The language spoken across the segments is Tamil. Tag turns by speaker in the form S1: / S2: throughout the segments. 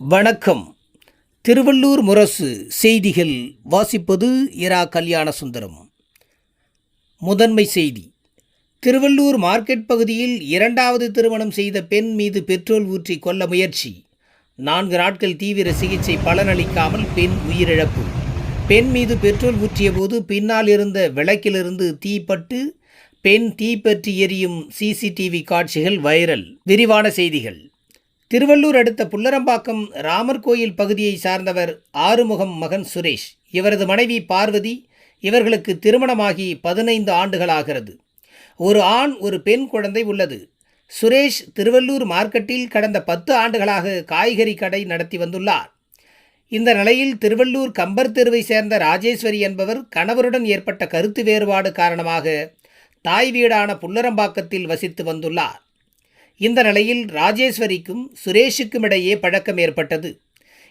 S1: வணக்கம். திருவள்ளூர் முரசு செய்திகள் வாசிப்பது இரா கல்யாண சுந்தரம் முதன்மை செய்தி. திருவள்ளூர் மார்க்கெட் பகுதியில் இரண்டாவது திருமணம் செய்த பெண் மீது பெட்ரோல் ஊற்றி கொல்ல முயற்சி. நான்கு நாட்கள் தீவிர சிகிச்சை பலனளிக்காமல் பெண் உயிரிழப்பு. பெண் மீது பெட்ரோல் ஊற்றியபோது பின்னால் இருந்த விளக்கிலிருந்து தீப்பட்டு பெண் தீப்பற்றி எரியும் சிசிடிவி காட்சிகள் வைரல். விரிவான செய்திகள். திருவள்ளூர் அடுத்த புல்லரம்பாக்கம் ராமர் கோயில் பகுதியை சார்ந்தவர் ஆறுமுகம் மகன் சுரேஷ். இவரது மனைவி பார்வதி இவர்களுக்கு திருமணமாகி பதினைந்து ஆண்டுகளாகிறது. ஒரு ஆண் ஒரு பெண் குழந்தை உள்ளது. சுரேஷ் திருவள்ளூர் மார்க்கெட்டில் கடந்த பத்து ஆண்டுகளாக காய்கறி கடை நடத்தி வந்துள்ளார். இந்த நிலையில் திருவள்ளூர் கம்பர் தெருவை சேர்ந்த ராஜேஸ்வரி என்பவர் கணவருடன் ஏற்பட்ட கருத்து வேறுபாடு காரணமாக தாய் வீடான புல்லரம்பாக்கத்தில் வசித்து வந்துள்ளார். இந்த நிலையில் ராஜேஸ்வரிக்கும் சுரேஷுக்கும் இடையே பழக்கம் ஏற்பட்டது.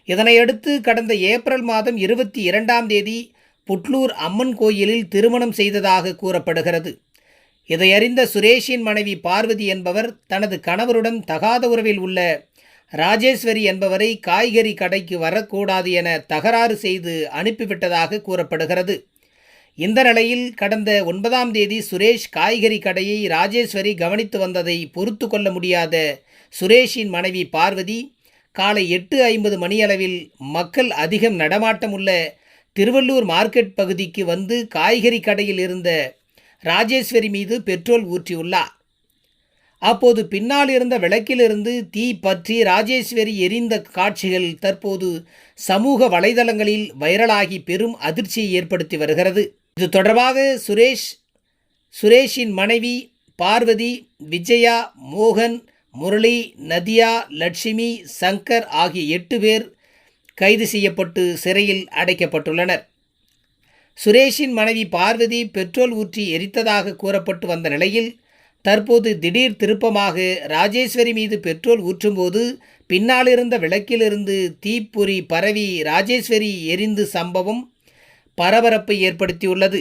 S1: இதனையடுத்து கடந்த ஏப்ரல் மாதம் இருபத்தி இரண்டாம் தேதி புட்லூர் அம்மன் கோயிலில் திருமணம் செய்ததாக கூறப்படுகிறது. இதையறிந்த சுரேஷின் மனைவி பார்வதி என்பவர் தனது கணவருடன் தகாத உறவில் உள்ள ராஜேஸ்வரி என்பவரை காய்கறி கடைக்கு வரக்கூடாது என தகராறு செய்து அனுப்பிவிட்டதாக கூறப்படுகிறது. இந்த நிலையில் கடந்த ஒன்பதாம் தேதி சுரேஷ் காய்கறி கடையை ராஜேஸ்வரி கவனித்து வந்ததை பொறுத்து கொள்ள முடியாத சுரேஷின் மனைவி பார்வதி காலை எட்டு ஐம்பது மணியளவில் மக்கள் அதிகம் நடமாட்டம் உள்ள திருவள்ளூர் மார்க்கெட் பகுதிக்கு வந்து காய்கறி கடையில் இருந்த ராஜேஸ்வரி மீது பெட்ரோல் ஊற்றியுள்ளார். அப்போது பின்னால் இருந்த விளக்கிலிருந்து தீ பற்றி ராஜேஸ்வரி எரிந்த காட்சிகள் தற்போது சமூக வலைதளங்களில் வைரலாகி பெரும் அதிர்ச்சியை ஏற்படுத்தி வருகிறது. இது தொடர்பாக சுரேஷ் சுரேஷின் மனைவி பார்வதி விஜயா மோகன் முரளி நதியா லட்சுமி சங்கர் ஆகிய எட்டு பேர் கைது செய்யப்பட்டு சிறையில் அடைக்கப்பட்டுள்ளனர். சுரேஷின் மனைவி பார்வதி பெட்ரோல் ஊற்றி எரித்ததாக கூறப்பட்டு வந்த நிலையில் தற்போது திடீர் திருப்பமாக ராஜேஸ்வரி மீது பெட்ரோல் ஊற்றும்போது பின்னாலிருந்த விளக்கிலிருந்து தீப்பொறி பரவி ராஜேஸ்வரி எரிந்து சம்பவம் பரபரப்பை ஏற்படுத்தியுள்ளது.